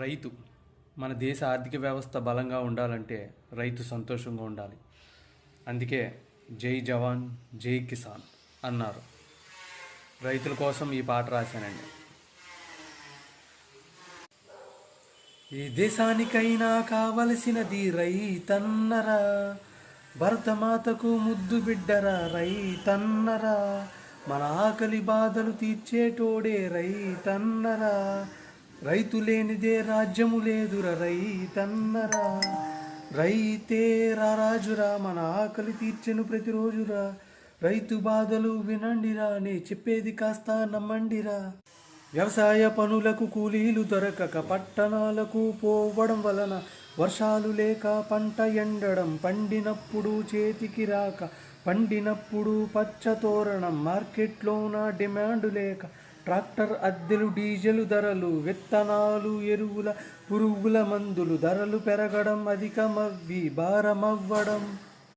రైతు మన దేశ ఆర్థిక వ్యవస్థ బలంగా ఉండాలంటే రైతు సంతోషంగా ఉండాలి. అందుకే జై జవాన్ జై కిసాన్ అన్నారు. రైతుల కోసం ఈ పాట రాశానండి. ఈ దేశానికైనా కావలసినది రైతన్నరా భరతమాతకు ముద్దు బిడ్డరా రైతన్నరా మన ఆకలి బాధలు తీర్చేటోడే రైతన్నరా రైతు లేనిదే రాజ్యము లేదురా రైతన్నరా. రైతే రారాజురా మన ఆకలి తీర్చెను ప్రతిరోజురా. రైతు బాధలు వినండిరా నే చెప్పేది కాస్త నమ్మండిరా. వ్యవసాయ పనులకు కూలీలు దొరకక పట్టణాలకు పోవడం వలన వర్షాలు లేక పంట ఎండడం పండినప్పుడు చేతికి రాక పండినప్పుడు పచ్చ తోరణం మార్కెట్లోన డిమాండ్ లేక ట్రాక్టర్ అద్దెలు డీజిలు ధరలు విత్తనాలు ఎరువుల పురుగుల మందులు ధరలు పెరగడం అధికమవ్వి భారమవ్వడం.